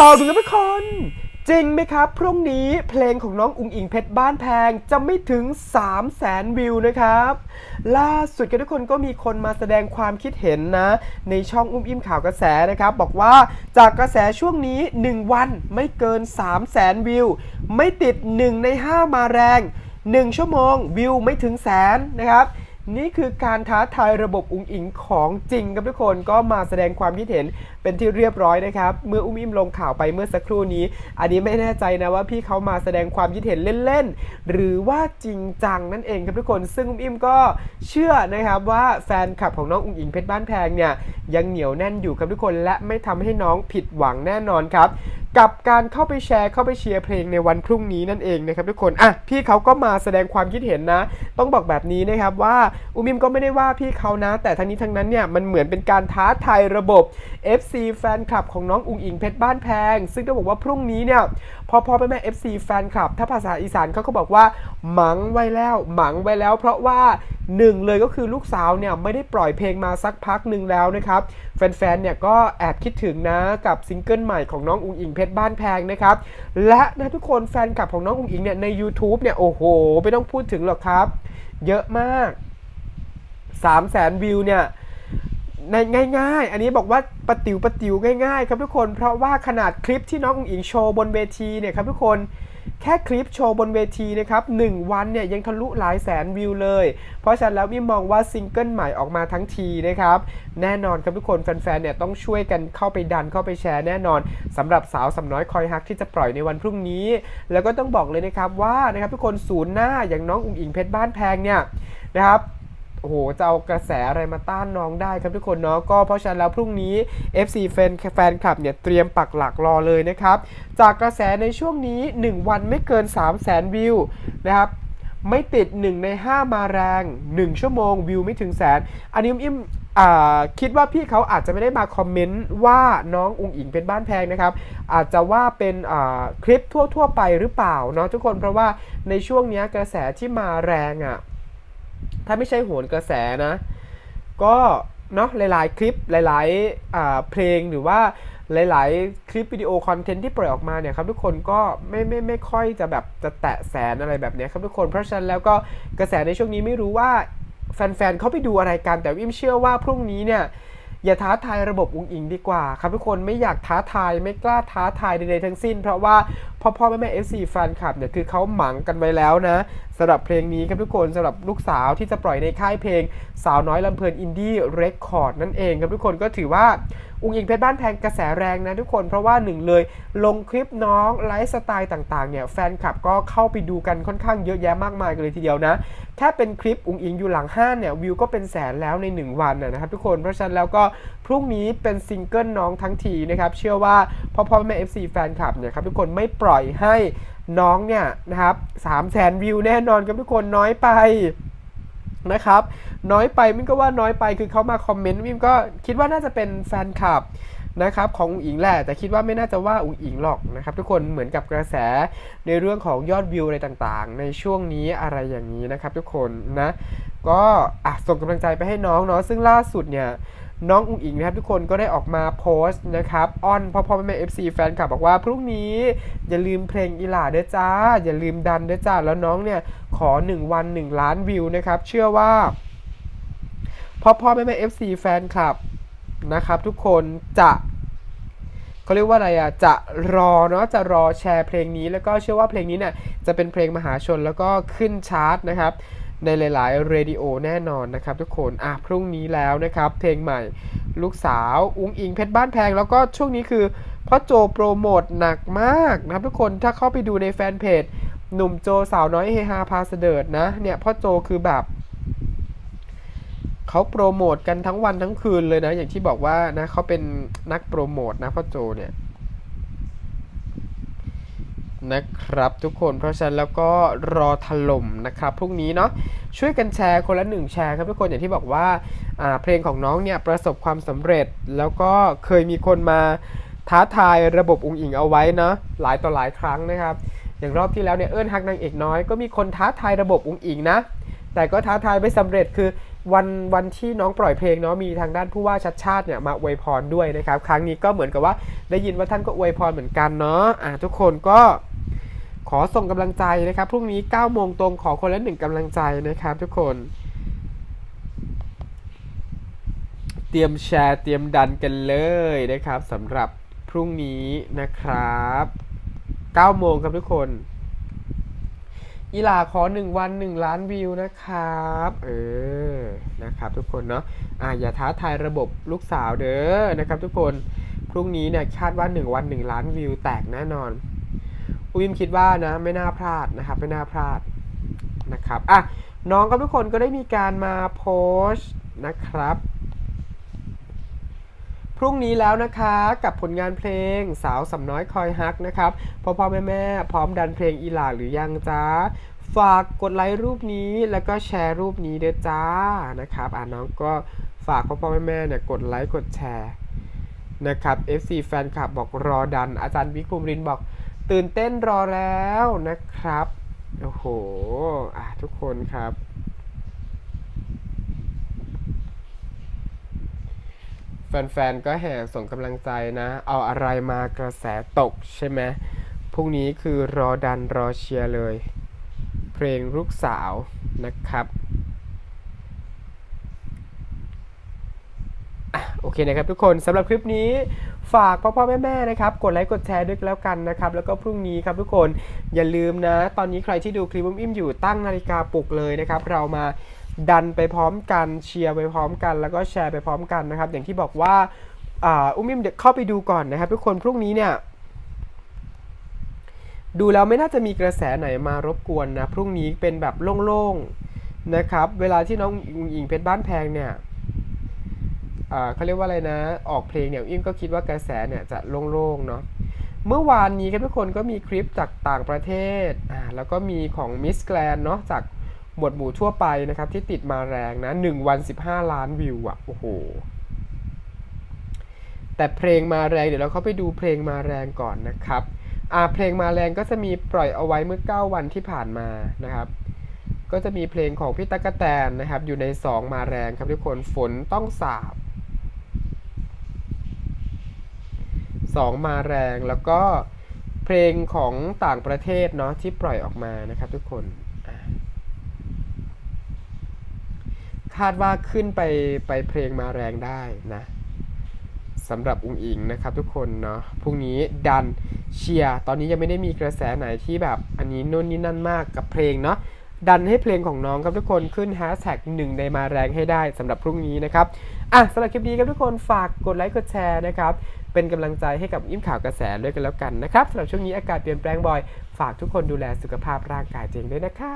บอกดูนะทุกคนจริงไหมครับ พรุ่งนี้เพลงของน้องอุ๋งอิงเพชรบ้านแพงจะไม่ถึง 3 0 0แสนวิวนะครับ ล่าสุดกันทุกคนก็มีคนมาแสดงความคิดเห็นนะ ในช่องอุ้มอิ่มข่าวกระแสนะครับ บอกว่าจากกระแสช่วงนี้ 1 วันไม่เกิน 3 0 0แสนวิว ไม่ติด 1 ใน 5 มาแรง 1 ชั่วโมงวิวไม่ถึงแสนนะครับ นี่คือการท้าทายระบบอุ้งอิงของจริงครับทุกคนก็มาแสดงความคิดเห็นเป็นที่เรียบร้อยนะครับ เมื่ออุ้มอิมลงข่าวไปเมื่อสักครู่นี้ อันนี้ไม่แน่ใจนะว่าพี่เขามาแสดงความคิดเห็นเล่นๆ หรือว่าจริงจังนั่นเองครับทุกคน ซึ่งอุ้มอิมก็เชื่อนะครับว่าแฟนคลับของน้องอุ้งอิงเพชรบ้านแพงเนี่ยยังเหนียวแน่นอยู่ครับทุกคน และไม่ทำให้น้องผิดหวังแน่นอนครับ กับการเข้าไปแชร์เข้าไปเชียร์เพลงในวันพรุ่งนี้นั่นเองนะครับทุกคนอะพี่เขาก็มาแสดงความคิดเห็นนะ ต้องบอกแบบนี้นะครับว่าอุมิมก็ไม่ได้ว่าพี่เขานะ แต่ทั้งนี้ทั้งนั้นเนี่ยมันเหมือนเป็นการท้าทายระบบ FC แฟนคลับของน้องอุงอิงเพชรบ้านแพง ซึ่งต้องบอกว่าพรุ่งนี้เนี่ยพอพอแม่แม่ FC แฟนคลับ ถ้าภาษาอีสานเขาก็บอกว่าหมังไว้แล้วหมังไว้แล้ว เพราะว่าหนึ่งเลยก็คือลูกสาวเนี่ยไม่ได้ปล่อยเพลงมาสักพักหนึ่งแล้วนะครับแฟนๆเนี่ยก็แอบคิดถึงนะกับซิงเกิลใหม่ของน้องอุงอิงเพชรบ้านแพงนะครับ และนะทุกคนแฟนคลับของน้องอุงอิงเนี่ยใน YouTube เนี่ยโอ้โห ไม่ต้องพูดถึงหรอกครับ เยอะมาก 3 0 0แสนวิวเนี่ย ในง่าย ๆ อันนี้บอกว่าปะติวปะติวง่ายๆ ครับทุกคน เพราะว่าขนาดคลิปที่น้องอุ๋งอิงโชว์บนเวทีเนี่ยครับทุกคนแค่คลิปโชว์บนเวทีนะครับ1วันเนี่ยยังทะลุหลายแสนวิวเลย เพราะฉะนั้นแล้วมิมมองว่าซิงเกิลใหม่ออกมาทั้งทีนะครับ แน่นอนครับทุกคนแฟนๆเนี่ยต้องช่วยกันเข้าไปดันเข้าไปแชร์แน่นอนสำหรับสาวสำน้อยคอยฮักที่จะปล่อยในวันพรุ่งนี้ แล้วก็ต้องบอกเลยนะครับว่านะครับทุกคนศูนย์หน้าอย่างน้องอุ๋งอิงเพชรบ้านแพงเนี่ยนะครับ โอ้โหจะเอากระแสอะไรมาต้านน้องได้ครับทุกคนเนาะก็เพราะฉะนั้นแล้วพรุ่งนี้ FC แฟนแฟนคลับเนี่ยเตรียมปักหลักรอเลยนะครับ จากกระแสในช่วงนี้ 1 วันไม่เกิน 3 0 0แสนวิวนะครับไม่ติด 1 ใน 5 มาแรง 1 ชั่วโมงวิวไม่ถึงแสน อันนี้อิมอ่าคิดว่าพี่เขาอาจจะไม่ได้มาคอมเมนต์ว่าน้ององุงอิงเป็นบ้านแพงนะครับ อาจจะว่าเป็นอ่าคลิปทั่ว ๆ ไปหรือเปล่าเนาะทุกคนเพราะว่าในช่วงนี้กระแสที่มาแรงอะ ถ้าไม่ใช่โหนกระแสนะ ก็เนาะหลาย ๆ คลิปหลายๆเพลงหรือว่าหลาย ๆ คลิปวิดีโอคอนเทนต์ที่ปล่อยออกมาเนี่ยครับทุกคนก็ไม่ไม่ไม่ค่อยจะแบบจะแตะแสนอะไรแบบนี้ครับทุกคนเพราะฉะนั้นแล้วก็กระแสในช่วงนี้ไม่รู้ว่าแฟน ๆ เขาไปดูอะไรกัน แต่วิมเชื่อว่าพรุ่งนี้เนี่ยอย่าท้าทายระบบอุงอิงดีกว่า ครับทุกคนไม่อยากท้าทายไม่กล้าท้าทายใดๆทั้งสิ้น เพราะว่าพ่อพ่อแม่แม่ FC แฟนคลับเนี่ยคือเขาหมังกันไว้แล้วนะสำหรับเพลงนี้ครับทุกคนสำหรับลูกสาวที่จะปล่อยในค่ายเพลงสาวน้อยลำเพลินอินดี้เรคคอร์ดนั่นเองครับทุกคนก็ถือว่าอุ้งอิงเพชรบ้านแพงกระแสแรงนะทุกคนเพราะว่าหนึ่งเลยลงคลิปน้องไลฟ์สไตล์ต่างๆเนี่ยแฟนคลับก็เข้าไปดูกันค่อนข้างเยอะแยะมากมายกันเลยทีเดียวนะแค่เป็นคลิปอุ้งอิงอยู่หลังห้านเนี่ยวิวก็เป็นแสนแล้วใน 1 วันนะครับทุกคนเพราะฉะนั้นแล้วก็ รุ่งนี้เป็นซิงเกิลน้องทั้งทีนะครับเชื่อว่าพ่อพ่อแม่ FC แฟนคลับเนี่ยครับทุกคนไม่ปล่อยให้น้องเนี่ยนะครับสามแสนวิวแน่นอนครับทุกคนน้อยไปนะครับน้อยไปมินก็ว่าน้อยไปคือเขามาคอมเมนต์มินก็คิดว่าน่าจะเป็นแฟนคลับนะครับของอุ๋งอิงแหละแต่คิดว่าไม่น่าจะว่าอุ๋งอิงหรอกนะครับทุกคนเหมือนกับกระแสในเรื่องของยอดวิวอะไรต่างๆ ในช่วงนี้อะไรอย่างนี้นะครับทุกคนนะก็อะส่งกำลังใจไปให้น้องเนาะซึ่งล่าสุดเนี่ย น้องอุ๋งอิงนะครับทุกคนก็ได้ออกมาโพสต์นะครับอ้อนพ่อพ่อแม่แม่เอฟซีแฟนคลับบอกว่าพรุ่งนี้อย่าลืมเพลงอีหลาเด้อจ้า อย่าลืมดันเด้อจ้า แล้วน้องเนี่ยขอ 1 วัน 1 ล้านวิวนะครับ เชื่อว่าพ่อพ่อแม่แม่ FC แฟนคลับนะครับ ทุกคนจะเขาเรียกว่าอะไรอะ จะรอเนาะ จะรอแชร์เพลงนี้ แล้วก็เชื่อว่าเพลงนี้เนี่ยจะเป็นเพลงมหาชนแล้วก็ขึ้นชาร์ตนะครับ ในหลาย ๆ เรดิโอแน่นอนนะครับทุกคนอะพรุ่งนี้แล้วนะครับเพลงใหม่ลูกสาวอุ้งอิงเพชรบ้านแพง แล้วก็ช่วงนี้คือพ่อโจโปรโมทหนักมากนะครับทุกคนถ้าเข้าไปดูในแฟนเพจหนุ่มโจสาวน้อยเฮฮาพาเสดิร์ดนะเนี่ยพ่อโจคือแบบเขาโปรโมทกันทั้งวันทั้งคืนเลยนะ อย่างที่บอกว่านะเขาเป็นนักโปรโมทนะพ่อโจเนี่ย นะครับทุกคนเพราะฉะนั้นแล้วก็รอถล่มนะครับพรุ่งนี้เนาะช่วยกันแชร์คนละหนึ่งแชร์ครับทุกคนอย่างที่บอกว่าเพลงของน้องเนี่ยประสบความสำเร็จ แล้วก็เคยมีคนมาท้าทายระบบอุงอิงเอาไว้เนาะหลายต่อหลายครั้งนะครับ อย่างรอบที่แล้วเนี่ยเอิ้นฮักนางเอกน้อยก็มีคนท้าทายระบบอุงอิงนะ แต่ก็ท้าทายไม่สำเร็จคือวันวันที่น้องปล่อยเพลงเนาะมีทางด้านผู้ว่าชัดชาติเนี่ยมาอวยพรด้วยนะครับ ครั้งนี้ก็เหมือนกับว่าได้ยินว่าท่านก็อวยพรเหมือนกันเนาะะทุกคนก็ ขอส่งกำลังใจนะครับ พรุ่งนี้9โมงตรงขอคนละหนึ่งกำลังใจนะครับทุกคน เตรียมแชร์เตรียมดันกันเลยนะครับสำหรับพรุ่งนี้นะครับ9โมงครับทุกคนอีหลาขอ 1 วัน 1 ล้านวิวนะครับ เออ นะครับทุกคนเนาะ อ่าอย่าท้าทายระบบลูกสาวเด้อ นะครับทุกคน พรุ่งนี้เนี่ยคาดว่า 1 วัน 1 ล้านวิวแตกแน่นอน อุ้มคิดว่านะไม่น่าพลาดนะครับไม่น่าพลาดนะครับอะน้องกับทุกคนก็ได้มีการมาโพสต์นะครับ พรุ่งนี้แล้วนะคะกับผลงานเพลงสาวสำน้อยคอยฮักนะครับพ่อพ่อแม่แม่พร้อมดันเพลงอีหลาหรือยังจ้าฝากกดไลค์รูปนี้แล้วก็แชร์รูปนี้เด้อจ้านะครับอ่าน้องก็ฝากพ่อพ่อแม่แม่เนี่ยกดไลค์กดแชร์นะครับ FC แฟนคลับบอกรอดันอาจารย์วิกภูมิรินบอก ตื่นเต้นรอแล้วนะครับ โอ้โหอะทุกคนครับ แฟนๆ ก็แห่ส่งกำลังใจนะ เอาอะไรมากระแสตกใช่ไหมพรุ่งนี้คือรอดันรอเชียร์เลย เพลงลูกสาวนะครับโอเคนะครับทุกคนสำหรับคลิปนี้ ฝากพ่อพ่อแม่แม่ๆนะครับกดไลค์กดแชร์ด้วยกันแล้วกันนะครับแล้วก็พรุ่งนี้ครับทุกคนอย่าลืมนะ ตอนนี้ใครที่ดูคลิปอุ้มอิ่มอยู่ตั้งนาฬิกาปลุกเลยนะครับเรามาดันไปพร้อมกันเชียร์ไปพร้อมกัน แล้วก็แชร์ไปพร้อมกันนะครับ อย่างที่บอกว่าอุ้มอิ่มเดี๋ยวเข้าไปดูก่อนนะครับ ทุกคนพรุ่งนี้เนี่ยดูแล้วไม่น่าจะมีกระแสไหนมารบกวนนะ พรุ่งนี้เป็นแบบโล่งๆนะครับ เวลาที่น้องอิงเพชรบ้านแพงเนี่ย เขาเรียกว่าอะไรนะ ออกเพลงเนี่ยอิมก็คิดว่ากระแสเนี่ยจะโล่งๆเนาะเมื่อวานนี้ครับทุกคนก็มีคลิปจากต่างประเทศอ่าแล้วก็มีของมิสแกรนเนาะจากหมวดหมู่ทั่วไปนะครับ ที่ติดมาแรงนะ1วัน 15 ล้านวิวอะโอ้โห แต่เพลงมาแรงเดี๋ยวเราเข้าไปดูเพลงมาแรงก่อนนะครับอ่าเพลงมาแรงก็จะมีปล่อยเอาไว้เมื่อ 9 วันที่ผ่านมานะครับ ก็จะมีเพลงของพี่ตั๊กกะแตนนะครับ อยู่ใน 2 มาแรงครับทุกคนฝนต้องสาบ 2 มาแรงแล้วก็เพลงของต่างประเทศเนาะที่ปล่อยออกมานะครับทุกคน คาดว่าขึ้นไปไปเพลงมาแรงได้นะสำหรับอุงอิงนะครับทุกคนเนาะพรุ่งนี้ดันเชียร์ตอนนี้ยังไม่ได้มีกระแสไหนที่แบบอันนี้นู่นนี่นั่นมากกับเพลงเนาะดันให้เพลงของน้องครับทุกคนขึ้นแฮชแท็กหนึ่งในมาแรงให้ได้สำหรับพรุ่งนี้นะครับ อะสำหรับคลิปนี้ครับทุกคนฝากกดไลค์กดแชร์นะครับ เป็นกำลังใจให้กับอิ่มข่าวกระแสด้วยกันแล้วกันนะครับสำหรับช่วงนี้อากาศเปลี่ยนแปลงบ่อย ฝากทุกคนดูแลสุขภาพร่างกายตัวเองด้วยนะครับ